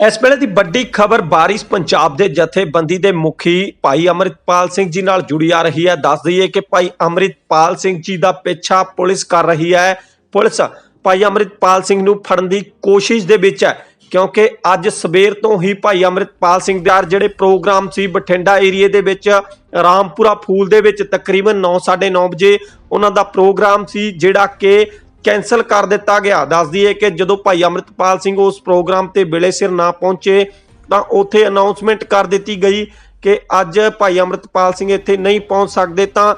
ਇਸ ਵੇਲੇ ਦੀ ਵੱਡੀ ਖਬਰ ਬਾਰਿਸ਼ ਪੰਜਾਬ ਦੇ ਜਥੇਬੰਦੀ ਦੇ ਮੁਖੀ ਭਾਈ ਅਮਰਿਤਪਾਲ ਸਿੰਘ ਜੀ ਨਾਲ ਜੁੜੀ ਆ ਰਹੀ ਹੈ। ਦੱਸ ਦਈਏ ਕਿ ਭਾਈ ਅਮਰਿਤਪਾਲ ਸਿੰਘ ਜੀ ਦਾ ਪਿੱਛਾ ਪੁਲਿਸ ਕਰ ਰਹੀ ਹੈ। ਪੁਲਿਸ ਭਾਈ ਅਮਰਿਤਪਾਲ ਸਿੰਘ ਨੂੰ ਫੜਨ ਦੀ ਕੋਸ਼ਿਸ਼ ਦੇ ਵਿੱਚ ਹੈ, ਕਿਉਂਕਿ ਅੱਜ ਸਵੇਰ ਤੋਂ ਹੀ ਭਾਈ ਅਮਰਿਤਪਾਲ ਸਿੰਘ ਦੇ ਜਿਹੜੇ ਪ੍ਰੋਗਰਾਮ ਸੀ ਬਠਿੰਡਾ ਏਰੀਏ ਦੇ ਵਿੱਚ, ਰਾਮਪੁਰਾ ਫੂਲ ਦੇ ਵਿੱਚ ਤਕਰੀਬਨ 9:30 ਵਜੇ ਉਹਨਾਂ ਦਾ ਪ੍ਰੋਗਰਾਮ ਸੀ, ਜਿਹੜਾ ਕਿ ਕੈਨਸਲ ਕਰ ਦਿੱਤਾ ਗਿਆ। ਦੱਸ ਦਈਏ ਕਿ ਜਦੋਂ ਭਾਈ ਅਮਰਿਤਪਾਲ ਸਿੰਘ ਉਸ ਪ੍ਰੋਗਰਾਮ ਤੇ ਵੇਲੇ ਸਿਰ ਨਾ ਪਹੁੰਚੇ, ਤਾਂ ਉੱਥੇ ਅਨਾਉਂਸਮੈਂਟ ਕਰ ਦਿੱਤੀ ਗਈ ਕਿ ਅੱਜ ਭਾਈ ਅਮਰਿਤਪਾਲ ਸਿੰਘ ਇੱਥੇ ਨਹੀਂ ਪਹੁੰਚ ਸਕਦੇ। ਤਾਂ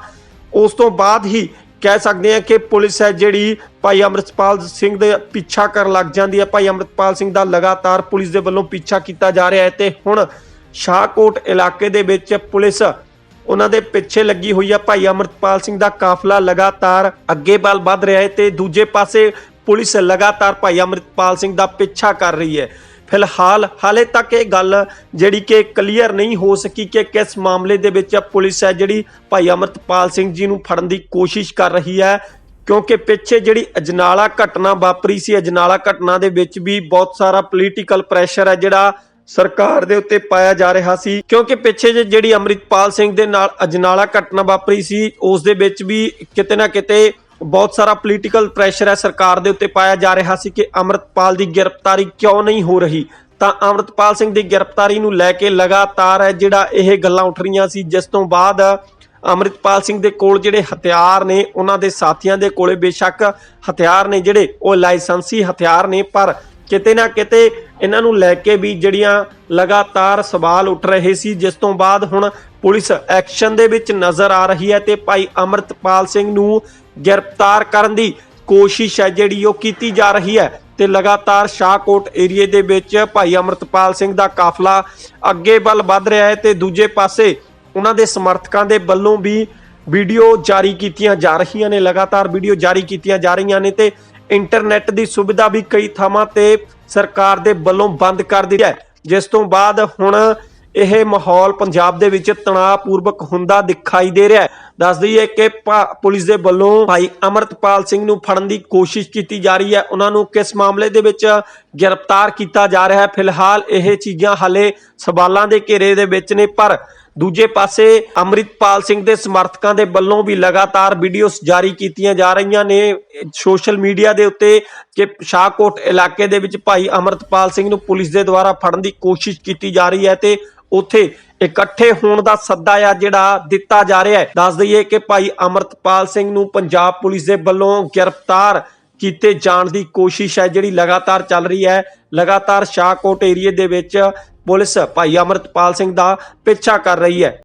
ਉਸ ਤੋਂ ਬਾਅਦ ਹੀ ਕਹਿ ਸਕਦੇ ਹਾਂ ਕਿ ਪੁਲਿਸ ਹੈ ਜਿਹੜੀ ਭਾਈ ਅਮਰਿਤਪਾਲ ਸਿੰਘ ਦੇ ਪਿੱਛਾ ਕਰਨ ਲੱਗ ਜਾਂਦੀ ਹੈ। ਭਾਈ ਅਮਰਿਤਪਾਲ ਸਿੰਘ ਦਾ ਲਗਾਤਾਰ ਪੁਲਿਸ ਦੇ ਵੱਲੋਂ ਪਿੱਛਾ ਕੀਤਾ ਜਾ ਰਿਹਾ ਹੈ ਤੇ ਹੁਣ ਸ਼ਾਹਕੋਟ ਇਲਾਕੇ ਦੇ ਵਿੱਚ ਪੁਲਿਸ ਉਹਨਾਂ ਦੇ ਪਿੱਛੇ ਲੱਗੀ ਹੋਈ ਹੈ ਭਾਈ ਅਮਰਤਪਾਲ ਸਿੰਘ ਦਾ ਕਾਫਲਾ ਲਗਾਤਾਰ ਅੱਗੇ ਵੱਲ ਵੱਧ ਰਿਹਾ ਹੈ ਤੇ ਦੂਜੇ ਪਾਸੇ ਪੁਲਿਸ ਲਗਾਤਾਰ ਭਾਈ ਅਮਰਤਪਾਲ ਸਿੰਘ ਦਾ ਪਿੱਛਾ ਕਰ ਰਹੀ ਹੈ। ਫਿਲਹਾਲ ਹਾਲੇ ਤੱਕ ਇਹ ਗੱਲ ਜਿਹੜੀ ਕਿ ਕਲੀਅਰ ਨਹੀਂ ਹੋ ਸਕੀ ਕਿ ਕਿਸ ਮਾਮਲੇ ਦੇ ਵਿੱਚ ਪੁਲਿਸ ਹੈ ਜਿਹੜੀ ਭਾਈ ਅਮਰਤਪਾਲ ਸਿੰਘ ਜੀ ਨੂੰ ਫੜਨ ਦੀ ਕੋਸ਼ਿਸ਼ ਕਰ ਰਹੀ ਹੈ। ਕਿਉਂਕਿ ਪਿੱਛੇ ਜਿਹੜੀ ਅਜਨਾਲਾ ਘਟਨਾ ਵਾਪਰੀ ਸੀ, ਅਜਨਾਲਾ ਘਟਨਾ ਦੇ ਵਿੱਚ ਵੀ ਬਹੁਤ ਸਾਰਾ ਪੋਲੀਟੀਕਲ ਪ੍ਰੈਸ਼ਰ ਹੈ ਜਿਹੜਾ ਸਰਕਾਰ ਦੇ ਉੱਤੇ ਪਾਇਆ ਜਾ ਰਿਹਾ ਸੀ। ਕਿਉਂਕਿ ਪਿੱਛੇ ਜੇ ਜਿਹੜੀ ਅੰਮ੍ਰਿਤਪਾਲ ਸਿੰਘ ਦੇ ਨਾਲ ਅਜਨਾਲਾ ਘਟਨਾ ਵਾਪਰੀ ਸੀ, ਉਸ ਦੇ ਵਿੱਚ ਵੀ ਕਿਤੇ ਨਾ ਕਿਤੇ ਬਹੁਤ ਸਾਰਾ ਪੋਲੀਟੀਕਲ ਪ੍ਰੈਸ਼ਰ ਹੈ ਸਰਕਾਰ ਦੇ ਉੱਤੇ ਪਾਇਆ ਜਾ ਰਿਹਾ ਸੀ ਕਿ ਅੰਮ੍ਰਿਤਪਾਲ ਦੀ ਗ੍ਰਿਫਤਾਰੀ ਕਿਉਂ ਨਹੀਂ ਹੋ ਰਹੀ। ਤਾਂ ਅੰਮ੍ਰਿਤਪਾਲ ਸਿੰਘ ਦੀ ਗ੍ਰਿਫਤਾਰੀ ਨੂੰ ਲੈ ਕੇ ਲਗਾਤਾਰ ਹੈ ਜਿਹੜਾ ਇਹ ਗੱਲਾਂ ਉੱਠ ਰਹੀਆਂ ਸੀ, ਜਿਸ ਤੋਂ ਬਾਅਦ ਅੰਮ੍ਰਿਤਪਾਲ ਸਿੰਘ ਦੇ ਕੋਲ ਜਿਹੜੇ ਹਥਿਆਰ ਨੇ, ਉਹਨਾਂ ਦੇ ਸਾਥੀਆਂ ਦੇ ਕੋਲੇ ਬੇਸ਼ੱਕ ਹਥਿਆਰ ਨੇ ਜਿਹੜੇ, ਉਹ ਲਾਇਸੈਂਸੀ ਹਥਿਆਰ ਨੇ, ਪਰ ਕਿਤੇ ਨਾ ਕਿਤੇ ਇਹਨਾਂ ਨੂੰ ਲੈ ਕੇ ਵੀ ਜਿਹੜੀਆਂ ਲਗਾਤਾਰ ਸਵਾਲ ਉੱਠ ਰਹੇ ਸੀ, ਜਿਸ ਤੋਂ ਬਾਅਦ ਹੁਣ ਪੁਲਿਸ ਐਕਸ਼ਨ ਦੇ ਵਿੱਚ ਨਜ਼ਰ ਆ ਰਹੀ ਹੈ ਤੇ ਭਾਈ ਅਮਰਤਪਾਲ ਸਿੰਘ ਨੂੰ ਗ੍ਰਿਫਤਾਰ ਕਰਨ ਦੀ ਕੋਸ਼ਿਸ਼ ਹੈ, ਜਿਹੜੀ ਉਹ ਕੀਤੀ ਜਾ ਰਹੀ ਹੈ ਤੇ ਲਗਾਤਾਰ ਸ਼ਾਹਕੋਟ ਏਰੀਏ ਦੇ ਵਿੱਚ ਭਾਈ ਅਮਰਤਪਾਲ ਸਿੰਘ ਦਾ ਕਾਫਲਾ ਅੱਗੇ ਵੱਲ ਵੱਧ ਰਿਹਾ ਹੈ ਤੇ ਦੂਜੇ ਪਾਸੇ ਉਹਨਾਂ ਦੇ ਸਮਰਥਕਾਂ ਦੇ ਵੱਲੋਂ ਵੀ ਵੀਡੀਓ ਜਾਰੀ ਕੀਤੀਆਂ ਜਾ ਰਹੀਆਂ ਨੇ, ਲਗਾਤਾਰ ਵੀਡੀਓ ਜਾਰੀ ਕੀਤੀਆਂ ਜਾ ਰਹੀਆਂ ਨੇ ਤੇ ਇੰਟਰਨੈਟ ਦੀ ਸੁਵਿਧਾ ਵੀ ਕਈ ਥਾਵਾਂ ਤੇ ਸਰਕਾਰ ਦੇ ਵੱਲੋਂ ਬੰਦ ਕਰ ਦਿੱਤੀ ਹੈ। ਜਿਸ ਤੋਂ ਬਾਅਦ ਹੁਣ ਇਹ ਮਾਹੌਲ ਪੰਜਾਬ ਦੇ ਵਿੱਚ ਤਣਾਅਪੂਰਵਕ ਹੁੰਦਾ ਦਿਖਾਈ ਦੇ ਰਿਹਾ ਹੈ। ਦੱਸ ਦਈਏ ਕਿ ਪੁਲਿਸ ਦੇ ਵੱਲੋਂ ਭਾਈ ਅਮਰਤਪਾਲ ਸਿੰਘ ਨੂੰ ਫੜਨ ਦੀ ਕੋਸ਼ਿਸ਼ ਕੀਤੀ ਜਾ ਰਹੀ ਹੈ। ਉਹਨਾਂ ਨੂੰ ਕਿਸ ਮਾਮਲੇ ਦੇ ਵਿੱਚ ਗ੍ਰਿਫਤਾਰ ਕੀਤਾ ਜਾ ਰਿਹਾ ਹੈ? ਫਿਲਹਾਲ ਇਹ ਚੀਜ਼ਾਂ ਹਾਲੇ ਸਵਾਲਾਂ ਦੇ ਘੇਰੇ ਦੇ ਵਿੱਚ ਨੇ, ਪਰ ਦੂਜੇ ਪਾਸੇ ਅੰਮ੍ਰਿਤਪਾਲ ਸਿੰਘ ਦੇ ਸਮਰਥਕਾਂ ਦੇ ਵੱਲੋਂ ਵੀ ਲਗਾਤਾਰ ਵੀਡੀਓਜ਼ ਜਾਰੀ ਕੀਤੀਆਂ ਜਾ ਰਹੀਆਂ ਨੇ। ਸੋਸ਼ਲ ਮੀਡੀਆ ਦੇ ਉੱਤੇ ਕਿ ਸ਼ਾਹਕੋਟ ਇਲਾਕੇ ਦੇ ਵਿੱਚ ਭਾਈ ਅਮਰਤਪਾਲ ਸਿੰਘ ਨੂੰ ਪੁਲਿਸ ਦੇ ਦੁਆਰਾ ਫੜਨ ਦੀ ਕੋਸ਼ਿਸ਼ ਕੀਤੀ ਜਾ ਰਹੀ ਹੈ ਤੇ ਉੱਥੇ ਇਕੱਠੇ ਹੋਣ ਦਾ ਸੱਦਾ ਆ ਜਿਹੜਾ ਦਿੱਤਾ ਜਾ ਰਿਹਾ ਹੈ। ਦੱਸ ਦਈਏ ਕਿ ਭਾਈ ਅਮਰਤਪਾਲ ਸਿੰਘ ਨੂੰ ਪੰਜਾਬ ਪੁਲਿਸ ਦੇ ਵੱਲੋਂ ਗ੍ਰਿਫਤਾਰ ਕੀਤੇ ਜਾਣ ਦੀ ਕੋਸ਼ਿਸ਼ ਹੈ ਜਿਹੜੀ ਲਗਾਤਾਰ ਚੱਲ ਰਹੀ ਹੈ। ਲਗਾਤਾਰ ਸ਼ਾਹਕੋਟ ਏਰੀਏ ਦੇ ਵਿੱਚ ਪੁਲਿਸ ਭਾਈ ਅਮਰਤਪਾਲ ਸਿੰਘ ਦਾ ਪਿੱਛਾ ਕਰ ਰਹੀ ਹੈ।